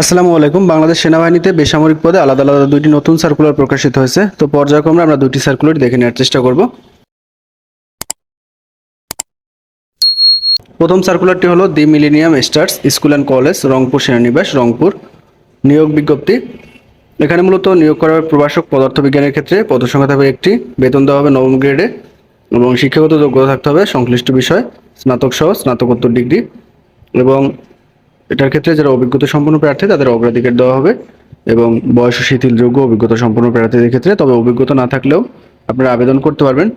আসসালামু আলাইকুম। বাংলাদেশ সেনাবাহিনীতে বেসামরিক পদে আলাদা আলাদা দুইটি নতুন সার্কুলার প্রকাশিত হয়েছে। তো পর্যায়ক্রমে আমরা দুটি সার্কুলার দেখে নেওয়ার চেষ্টা করব। প্রথম সার্কুলারটি হলো the millennium stars school and college, Rangpur সেনানিবাস, Rangpur. নিয়োগ বিজ্ঞপ্তি। এখানে মূলত নিয়োগ করা প্রভাষক পদার্থবিজ্ঞানের ক্ষেত্রে পদসংখ্যা থাকবে একটি, বেতন দেওয়া হবে নবম গ্রেডে এবং শিক্ষাগত যোগ্যতা থাকতে হবে সংশ্লিষ্ট বিষয়, স্নাতক সহ স্নাতকোত্তর ডিগ্রি এবং এটার ক্ষেত্রে যারা অভিজ্ঞতা সম্পন্ন প্রার্থী, তাদের অগ্রাধিকার দেওয়া হবে এবং বয়স শিথিলযোগ্য অভিজ্ঞতা সম্পন্ন প্রার্থীদের ক্ষেত্রে, তবে অভিজ্ঞতা না থাকলেও আপনারা আবেদন করতে পারবেন।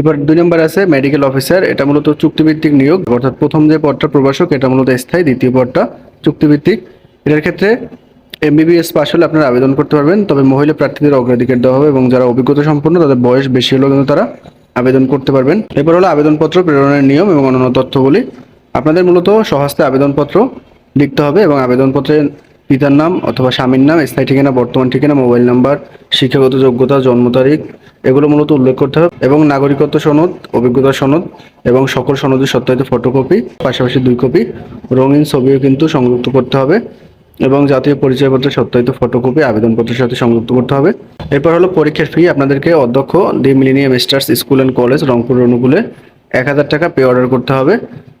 এবার দুই নম্বর আছে মেডিকেল অফিসার এটা মূলত চুক্তিভিত্তিক নিয়োগ, অর্থাৎ প্রথম যে পদটা প্রভাষক, এটা মূলত স্থায়ী, দ্বিতীয় পদটা চুক্তিভিত্তিক। এটার ক্ষেত্রে এমবিবিএস পাস হলে আপনারা আবেদন করতে পারবেন, তবে মহিলা প্রার্থীদের অগ্রাধিকার দেওয়া হবে এবং যারা অভিজ্ঞতা সম্পন্ন, তাদের বয়স বেশি হলেও কিন্তু তারা আবেদন করতে পারবেন। এরপর হলো আবেদনপত্র প্রেরণের নিয়ম এবং অন্যান্য তথ্যগুলি। আপনাদের মূলত সহস্তে আবেদনপত্র লিখতে হবে এবং আবেদনপত্রে পিতার নাম অথবা স্বামীর নাম, স্থায়ী ঠিকানা, বর্তমান ঠিকানা, মোবাইল নাম্বার, শিক্ষাগত যোগ্যতা, জন্ম তারিখ, এগুলো মূলত উল্লেখ করতে হবে এবং নাগরিকত্ব সনদ, অভিজ্ঞতা সনদ এবং সকল সনদের সত্যায়িত ফটোকপি, পাশাপাশি দুই কপি, রঙিন ছবিও কিন্তু সংযুক্ত করতে হবে এবং জাতীয় পরিচয়পত্রের সত্যায়িত ফটোকপি আবেদনপত্রের সাথে সংযুক্ত করতে হবে। এরপর হলো পরীক্ষার ফি, আপনাদেরকে অধ্যক্ষ the millennium stars school and college, Rangpur অনুকূলে এক হাজার টাকা পে অর্ডার করতে হবে।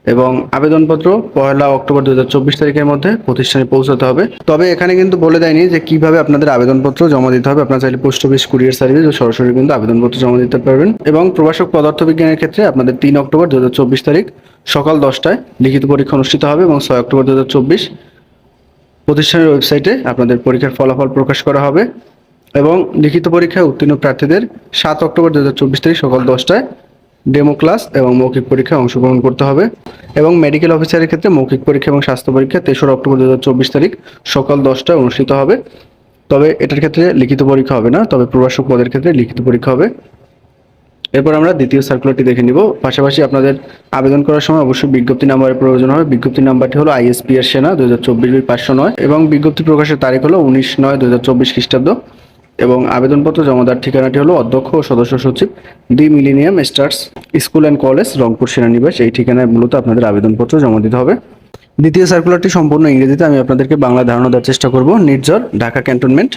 এবং আবেদনপত্র পয়লা অক্টোবর দু হাজার চব্বিশ তারিখের মধ্যে প্রতিষ্ঠানে পৌঁছাতে হবে। তবে এখানে কিন্তু বলে দেয়নি যে কীভাবে আপনাদের আবেদনপত্র জমা দিতে হবে। আপনারা চাইলে পোস্ট অফিস কুরিয়ার সার্ভিস ও সরাসরি কিন্তু আবেদনপত্র জমা দিতে পারবেন। এবং প্রবাসক পদার্থবিজ্ঞানের ক্ষেত্রে আপনাদের তিন অক্টোবর দুহাজার চব্বিশ তারিখ সকাল দশটায় লিখিত পরীক্ষা অনুষ্ঠিত হবে এবং ছয় অক্টোবর দুই হাজার চব্বিশ প্রতিষ্ঠানের ওয়েবসাইটে আপনাদের পরীক্ষার ফলাফল প্রকাশ করা হবে। এবং লিখিত পরীক্ষায় উত্তীর্ণ প্রার্থীদের সাত অক্টোবর দুই হাজার চব্বিশ তারিখ সকাল দশটায় ডেমো ক্লাস এবং মৌখিক পরীক্ষায় অংশগ্রহণ করতে হবে এবং মেডিকেল অফিসারের ক্ষেত্রে মৌখিক পরীক্ষা এবং স্বাস্থ্য পরীক্ষা তেসরা অক্টোবর দুই হাজার চব্বিশ তারিখ সকাল দশটায় অনুষ্ঠিত হবে। তবে এটার ক্ষেত্রে লিখিত পরীক্ষা হবে না, তবে প্রভাষক পদের ক্ষেত্রে লিখিত পরীক্ষা হবে। এরপর আমরা দ্বিতীয় সার্কুলারটি দেখে নিব। পাশাপাশি আপনাদের আবেদন করার সময় অবশ্যই বিজ্ঞপ্তি নাম্বারের প্রয়োজন হবে। বিজ্ঞপ্তি নাম্বারটি হলো আইএসপি এর সেনা দু হাজার চব্বিশ পাঁচশো নয় এবং বিজ্ঞপ্তি প্রকাশের তারিখ হলো উনিশ নয় দু হাজার চব্বিশ খ্রিস্টাব্দ। এবং আবেদনপত্র জমা দেওয়ার ঠিকানাটি হলো অধ্যক্ষ ও সদস্য সচিব the millennium stars school and college, Rangpur সেনানিবাস। এই ঠিকানায় মূলত আপনাদের আবেদনপত্র জমা দিতে হবে। দ্বিতীয় সার্কুলারটি সম্পূর্ণ ইংরেজিতে, আমি আপনাদেরকে বাংলা ধারণা দেওয়ার চেষ্টা করব। নির্ঝর ঢাকা ক্যান্টনমেন্ট।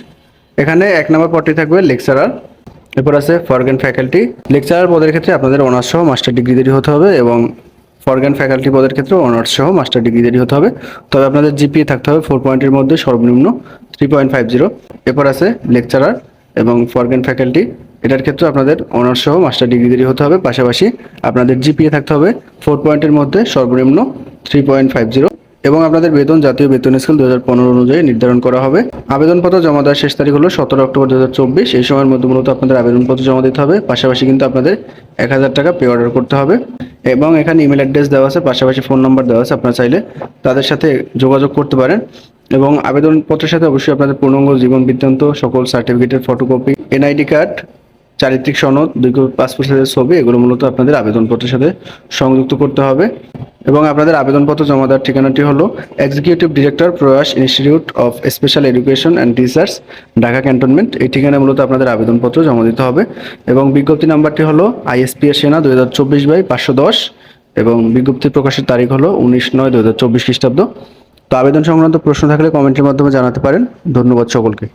এখানে এক নম্বর পদটি থাকবে লেকচারার। এরপর আছে ফরগ্যান ফ্যাকাল্টি। লেকচারার পদের ক্ষেত্রে আপনাদের অনার্স সহ মাস্টার ডিগ্রি ডিগ্রিদেরই হতে হবে এবং ফরগ্যান ফ্যাকাল্টি পদের ক্ষেত্রে অনার্স সহ মাস্টার ডিগ্রি ডিগ্রিদেরই হতে হবে। তবে আপনাদের জিপিএ থাকতে হবে, ফোর পয়েন্টের মধ্যে সর্বনিম্ন। থ্রি পয়েন্ট ফাইভ জিরো এরপর আছে লেকচারার এবং ফরগ্যান ফ্যাকাল্টি এটার ক্ষেত্রে আপনাদের অনার্স সহ মাস্টার ডিগ্রিদেরই হতে হবে। পাশাপাশি আপনাদের জিপিএ থাকতে হবে ফোর পয়েন্টের মধ্যে সর্বনিম্ন থ্রি পয়েন্ট ফাইভ জিরো এবং আপনাদের বেতন জাতীয় বেতন স্কেল দু হাজার পনেরো অনুযায়ী নির্ধারণ করা হবে। আবেদনপত্র জমা দেওয়ার শেষ তারিখ হলো সতেরো অক্টোবর দু হাজার চব্বিশ। এই সময়ের মধ্যে মূলত আপনাদের আবেদনপত্র জমা দিতে হবে। পাশাপাশি কিন্তু আপনাদের এক হাজার টাকা পে অর্ডার করতে হবে। এবং এখানে ইমেল অ্যাড্রেস দেওয়া আছে, পাশাপাশি ফোন নম্বর দেওয়া আছে, আপনারা চাইলে তাদের সাথে যোগাযোগ করতে পারেন। এবং আবেদনপত্রের সাথে অবশ্যই আপনাদের পূর্ণাঙ্গ জীবন বৃত্তান্ত, সকল সার্টিফিকেটের ফটোকপি এনআইডি কার্ড চারিত্রিক সনদ, দুই পাসপোর্ট সাইজের ছবি, এগুলো মূলত আপনাদের আবেদনপত্রের সাথে সংযুক্ত করতে হবে। এবং আপনাদের আবেদনপত্র জমা দেওয়ার ঠিকানাটি হলো executive director Prayas institute of special education and research Dhaka cantonment এই ঠিকানায় মূলত আপনাদের আবেদনপত্র জমা দিতে হবে। এবং বিজ্ঞপ্তি নাম্বারটি হলো আইএসপি এর সেনা দুই হাজার চব্বিশ বাই পাঁচশো দশ। এবং বিজ্ঞপ্তি প্রকাশের তারিখ হলো উনিশ নয় দু হাজার চব্বিশ খ্রিস্টাব্দ। আবেদন সংক্রান্ত প্রশ্ন থাকলে কমেন্টের মাধ্যমে জানাতে পারেন। ধন্যবাদ সকলকে।